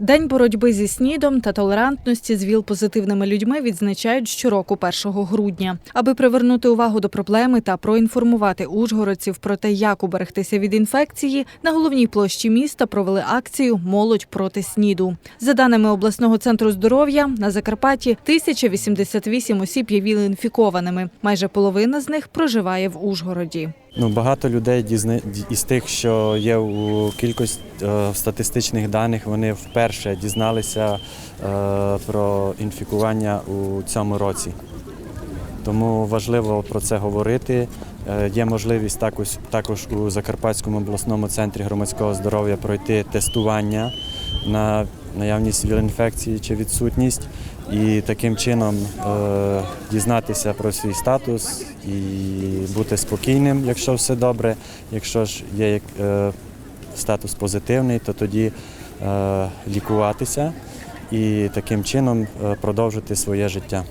День боротьби зі снідом та толерантності з ВІЛ-позитивними людьми відзначають щороку 1 грудня. Аби привернути увагу до проблеми та проінформувати ужгородців про те, як уберегтися від інфекції, на головній площі міста провели акцію Молодь проти СНІДу. За даними обласного центру здоров'я, на Закарпатті 1088 осіб є ВІЛ-інфікованими. Майже половина з них проживає в Ужгороді. Ну, багато людей із тих, що є у кількості е, статистичних даних, вони вперше дізналися е, про інфікування у цьому році. Тому важливо про це говорити. Е, Є можливість також, також у Закарпатському обласному центрі громадського здоров'я пройти тестування на наявність віл-інфекції чи відсутність, і таким чином е, дізнатися про свій статус і бути спокійним, якщо все добре. Якщо ж є е, статус позитивний, то тоді лікуватися і таким чином е, продовжити своє життя.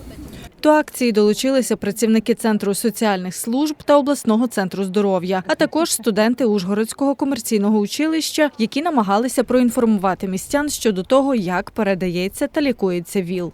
До акції долучилися працівники центру соціальних служб та обласного центру здоров'я, а також студенти Ужгородського комерційного училища, які намагалися проінформувати містян щодо того, як передається та лікується ВІЛ.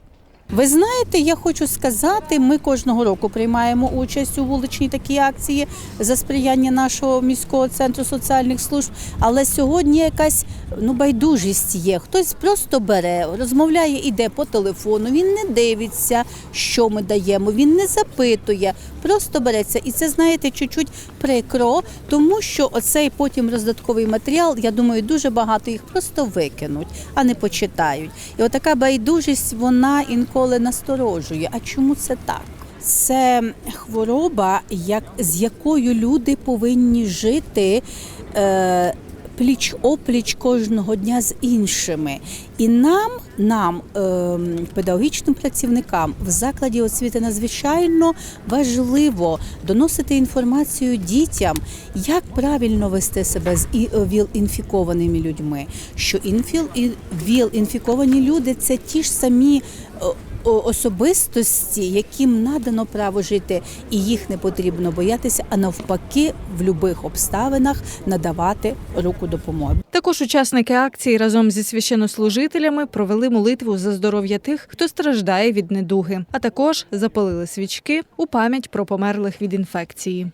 Ви знаєте, я хочу сказати, ми кожного року приймаємо участь у вуличній такій акції за сприяння нашого міського центру соціальних служб. Але сьогодні якась ну байдужість є. Хтось просто бере, розмовляє, іде по телефону. Він не дивиться, що ми даємо. Він не запитує, просто береться. І це знаєте, чуть-чуть прикро, тому що оцей потім роздатковий матеріал, я думаю, дуже багато їх просто викинуть, а не почитають. І отака байдужість вона інколи насторожує. А чому це так? Це хвороба, як, з якою люди повинні жити. Е, Пліч опліч кожного дня з іншими, і нам, нам, ем, педагогічним працівникам в закладі освіти надзвичайно важливо доносити інформацію дітям, як правильно вести себе з і- ВІЛ-інфікованими людьми. Що ВІЛ-інфіковані люди це ті ж самі. о- Особистості, яким надано право жити, і їх не потрібно боятися, а навпаки, в будь-яких обставинах надавати руку допомоги. Також учасники акції разом зі священнослужителями провели молитву за здоров'я тих, хто страждає від недуги, а також запалили свічки у пам'ять про померлих від інфекції.